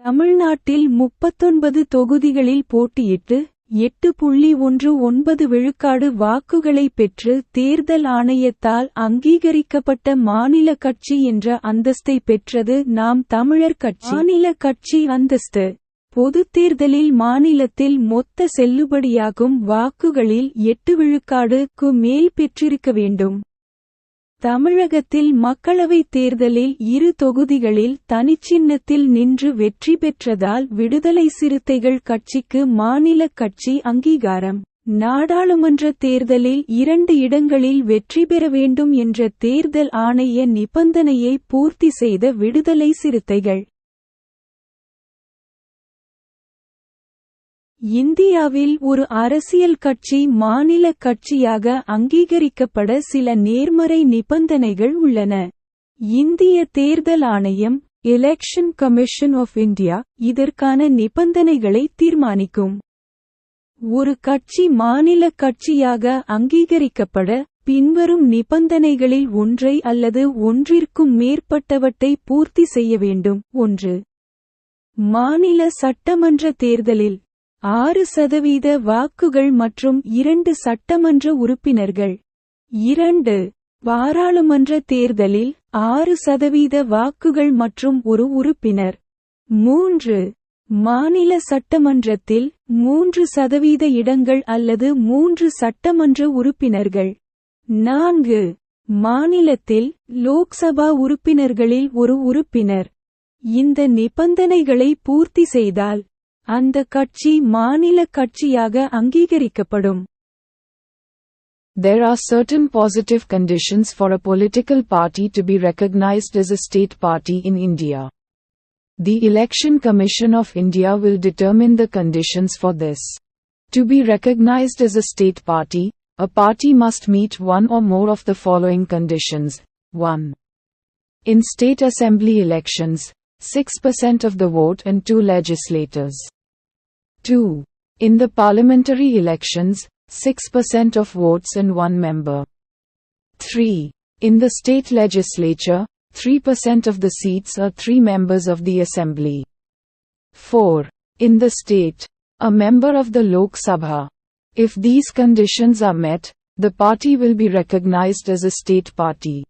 தமிழ்நாட்டில் முப்பத்தொன்பது தொகுதிகளில் போட்டியிட்டு எட்டு புள்ளி ஒன்று ஒன்பது விழுக்காடு வாக்குகளை பெற்று தேர்தல் ஆணையத்தால் அங்கீகரிக்கப்பட்ட மாநில கட்சி என்ற அந்தஸ்தை பெற்றது நாம் தமிழர் கட்சி. மாநில கட்சி அந்தஸ்து. பொதுத் தேர்தலில் மாநிலத்தில் மொத்த செல்லுபடியாகும் வாக்குகளில் எட்டு விழுக்காடு மேல் பெற்றிருக்க வேண்டும். தமிழகத்தில் மக்களவைத் தேர்தலில் இரு தொகுதிகளில் தனிச்சின்னத்தில் நின்று வெற்றி பெற்றதால் விடுதலை சிறுத்தைகள் கட்சிக்கு மாநில கட்சி அங்கீகாரம். நாடாளுமன்ற தேர்தலில் இரண்டு இடங்களில் வெற்றி பெற வேண்டும் என்ற தேர்தல் ஆணைய நிபந்தனையை பூர்த்தி செய்த விடுதலை சிறுத்தைகள். இந்தியாவில் ஒரு அரசியல் கட்சி மாநில கட்சியாக அங்கீகரிக்கப்பட சில நேர்மறை நிபந்தனைகள் உள்ளன. இந்திய தேர்தல் ஆணையம் எலெக்ஷன் கமிஷன் ஆஃப் இந்தியா இதற்கான நிபந்தனைகளை தீர்மானிக்கும். ஒரு கட்சி மாநில கட்சியாக அங்கீகரிக்கப்பட பின்வரும் நிபந்தனைகளில் ஒன்றை அல்லது ஒன்றிற்கும் மேற்பட்டவற்றை பூர்த்தி செய்ய வேண்டும். ஒன்று. மாநில சட்டமன்ற தேர்தலில் ஆறு சதவீத வாக்குகள் மற்றும் இரண்டு சட்டமன்ற உறுப்பினர்கள். இரண்டு. பாராளுமன்ற தேர்தலில் ஆறு சதவீத வாக்குகள் மற்றும் ஒரு உறுப்பினர். மூன்று. மாநில சட்டமன்றத்தில் மூன்று சதவீத இடங்கள் அல்லது மூன்று சட்டமன்ற உறுப்பினர்கள். நான்கு. மாநிலத்தில் லோக்சபா உறுப்பினர்களில் ஒரு உறுப்பினர். இந்த நிபந்தனைகளை பூர்த்தி செய்தால் அந்த கட்சி மாநில கட்சியாக அங்கீகரிக்கப்படும் There are certain positive conditions for a political party to be recognized as a state party in India. The Election Commission of India will determine the conditions for this. To be recognized as a state party, a party must meet one or more of the following conditions. 1. In state assembly elections, 6% of the vote and 2 legislators. 2. In the parliamentary elections, 6% of votes and 1 member. 3. In the state legislature, 3% of the seats are 3 members of the assembly. 4. In the state, a member of the Lok Sabha. If these conditions are met, the party will be recognized as a state party.